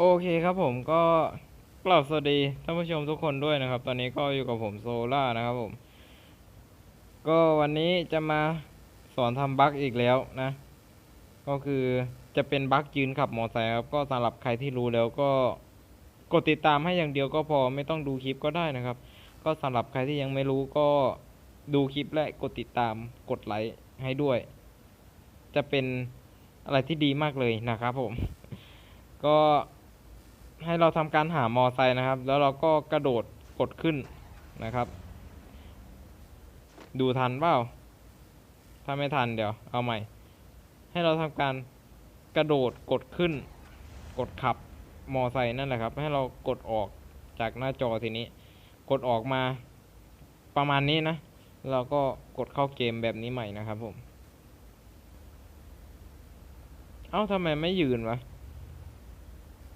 โอเคครับผมก็กล่าวสวัสดีท่านผู้ชมทุกคนด้วยนะครับ ตอนนี้ก็อยู่กับผมโซล่านะครับผม ก็วันนี้จะมาสอนทำบั๊กอีกแล้วนะ ก็คือจะเป็นบั๊กยืนขับมอไซค์ครับก็สำหรับใครที่รู้แล้วก็กดติดตามให้อย่างเดียวก็พอไม่ต้องดูคลิปก็ได้นะครับ ก็สำหรับใครที่ยังไม่รู้ก็ดูคลิปและกดติดตามกดไลค์ให้ด้วย จะเป็นอะไรที่ดีมากเลยนะครับผม ก็ ให้เราทำการหามอไซค์นะครับ แล้วเราก็กระโดดกดขึ้นนะครับ ดูทันเปล่าถ้าไม่ทันเดี๋ยวเอาใหม่ ให้เราทำการกระโดดกดขึ้น กดขับมอไซค์นั่นแหละครับ ให้เรากดออกจากหน้าจอทีนี้ กดออกมาประมาณนี้นะ เราก็กดเข้าเกมแบบนี้ใหม่นะครับผม เอ้าทำไมไม่ยืนวะ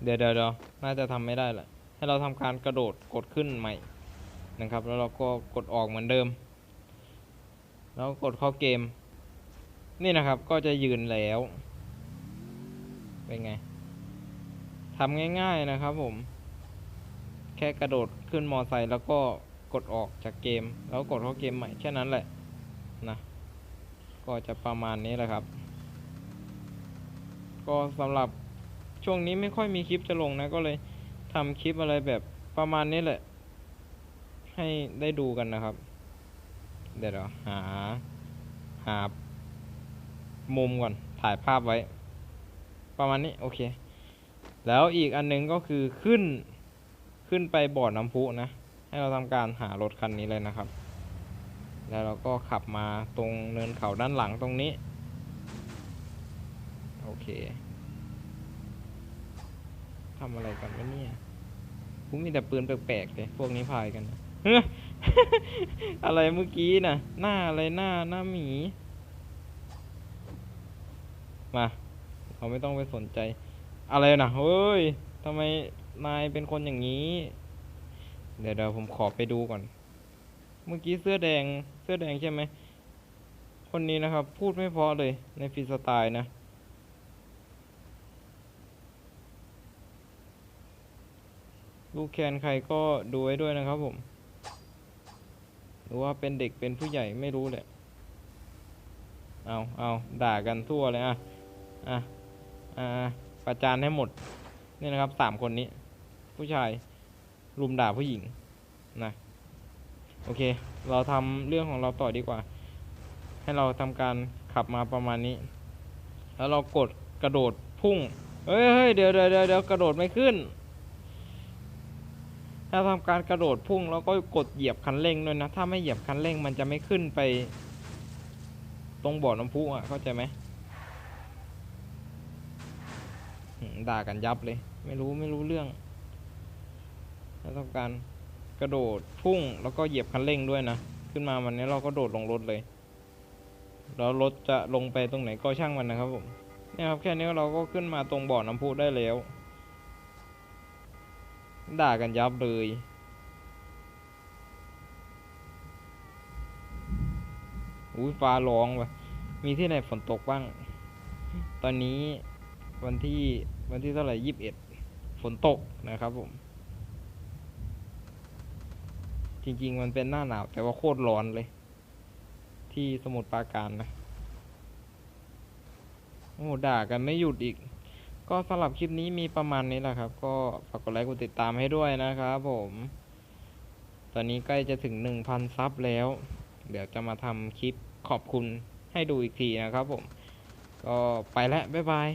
เดี๋ยวเดี๋ยวน่าจะทำไม่ได้แหละ ให้เราทำการกระโดดกดขึ้นใหม่นะครับ แล้วเราก็กดออกเหมือนเดิม แล้วกดเข้าเกม นี่นะครับก็จะยืนแล้ว เป็นไงทำง่าย ๆนะครับผม แค่กระโดดขึ้นมอไซค์แล้วก็กดออกจากเกม แล้วกดเข้าเกมใหม่แค่นั้นแหละนะ ก็จะประมาณนี้แหละครับ ก็สำหรับ ช่วงนี้ไม่ค่อยมีคลิปจะลงนะ ก็เลยทำคลิปอะไรแบบประมาณนี้แหละ ให้ได้ดูกันนะครับ เดี๋ยวหา หา มุมก่อน ถ่ายภาพไว้ ประมาณนี้ โอเค แล้วอีกอันหนึงก็คือขึ้น ขึ้นไปบ่อน้ำพุนะ ให้เราทำการหารถคันนี้เลยนะครับ แล้วเราก็ขับมาตรงเนินเขาด้านหลังตรงนี้ โอเค ทำอะไรกันวะเนี่ยกูมีแต่ปืนแปลกๆเลยพวกนี้พายกันอะไรเมื่อกี้น่ะ หน้าอะไรหน้าหน้าหมี มาเราไม่ต้องไปสนใจ อะไรนะเฮ้ยทำไมนายเป็นคนอย่างนี้ เดี๋ยวเดี๋ยวผมขอไปดูก่อน เมื่อกี้เสื้อแดง เสื้อแดงใช่ไหม คนนี้นะครับ พูดไม่พอเลยในฟีสไตล์นะ ลูกแคนใครก็ดูไว้ด้วยนะครับผม หรือว่าเป็นเด็กเป็นผู้ใหญ่ไม่รู้แหละ เอาเอาด่ากันทั่วเลยอะ อะ อ่า ประจานให้หมด นี่นะครับสามคนนี้ ผู้ชายรุมด่าผู้หญิงนะ โอเค เราทำเรื่องของเราต่อดีกว่า ให้เราทำการขับมาประมาณนี้ แล้วเรากดกระโดดพุ่ง เฮ้ยเฮ้ยเดี๋ยวเดี๋ยวเดี๋ยวเดี๋ยวกระโดดไม่ขึ้น ถ้าทำการกระโดดพุ่งแล้วก็กดเหยียบคันเร่งด้วยนะ ถ้าไม่เหยียบคันเร่งมันจะไม่ขึ้นไป ตรงบ่อน้ำพุอะเข้าใจไหมด่ากันยับเลย ไม่รู้ไม่รู้เรื่องถ้าทำการกระโดดพุ่งแล้วก็เหยียบคันเร่งด้วยนะ ขึ้นมาวันนี้เราก็โดดลงรถเลย แล้วรถจะลงไปตรงไหนก็ช่างมันนะครับผมเนี่ยครับแค่นี้เราก็ขึ้นมาตรงบ่อน้ำพุได้แล้ว ด่ากันยับเลยอุ้ยฟ้าร้องวะมีที่ไหนฝนตกบ้าง ตอนนี้วันที่วันที่เท่าไหร่ยี่สิบเอ็ดฝนตกนะครับผม จริง ๆ มันเป็นหน้าหนาว แต่ว่าโคตรร้อนเลย ที่สมุทรปราการนะ โอ้ด่ากันไม่หยุดอีก ก็สำหรับคลิปนี้มีประมาณนี้แหละครับ ก็ฝากกดไลค์กดติดตามให้ด้วยนะครับผม ตอนนี้ใกล้จะถึงหนึ่งพันซับแล้ว เดี๋ยวจะมาทำคลิปขอบคุณให้ดูอีกทีนะครับผม ก็ไปแล้วบ๊ายบาย